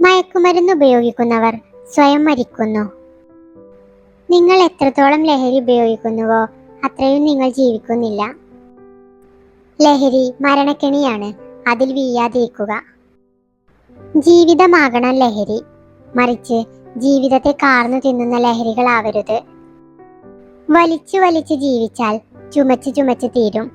മയക്കുമരുന്ന് ഉപയോഗിക്കുന്നവർ സ്വയം മരിക്കുന്നു. നിങ്ങൾ എത്രത്തോളം ലഹരി ഉപയോഗിക്കുന്നുവോ അത്രയും നിങ്ങൾ ജീവിക്കുന്നില്ല. ലഹരി മരണക്കെണിയാണ്. അതിൽ വീയാതിരിക്കുക ജീവിതമാകണം ലഹരി. മറിച്ച് ജീവിതത്തെ കാർന്നു തിന്നുന്ന ലഹരികളാവരുത്. വലിച്ചു വലിച്ചു ജീവിച്ചാൽ ചുമച്ച് ചുമച്ച് തീരും.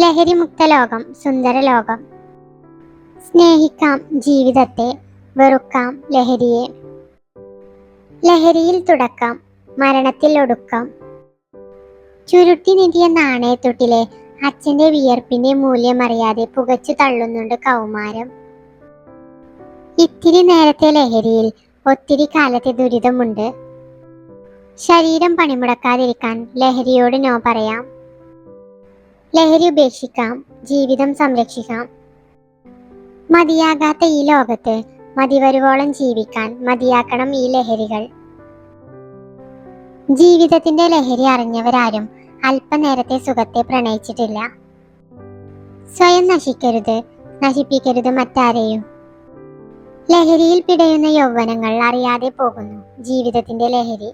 ലഹരി മുക്ത ലോകം സുന്ദര ലോകം. സ്നേഹിക്കാം ജീവിതത്തെ വെറുക്കാം ലഹരിയെ. ലഹരിയിൽ തുടക്കം മരണത്തിൽ ഒടുക്കം. ചുരുട്ടി നിധിയ നാണയത്തൊട്ടിലെ അച്ഛന്റെ വിയർപ്പിന്റെ മൂല്യം അറിയാതെ പുകച്ചു തള്ളുന്നുണ്ട് കൗമാരം. ഇത്തിരി നേരത്തെ ലഹരിയിൽ ഒത്തിരി കാലത്തെ ദുരിതമുണ്ട്. ശരീരം പണിമുടക്കാതിരിക്കാൻ ലഹരിയോട് നോ പറയാം. ലഹരി ഉപേക്ഷിക്കാം ജീവിതം സംരക്ഷിക്കാം. മതിയാകാത്ത ഈ ലോകത്ത് മതിവരുവോളം ജീവിക്കാൻ മതിയാക്കണം ഈ ലഹരികൾ. ജീവിതത്തിന്റെ ലഹരി അറിഞ്ഞവരാരും അല്പനേരത്തെ സുഖത്തെ പ്രണയിച്ചിട്ടില്ല. സ്വയം നശിക്കരുത് നശിപ്പിക്കരുത് മറ്റാരെയും. ലഹരിയിൽ പിടയുന്ന യൗവനങ്ങൾ അറിയാതെ പോകുന്നു ജീവിതത്തിന്റെ ലഹരി.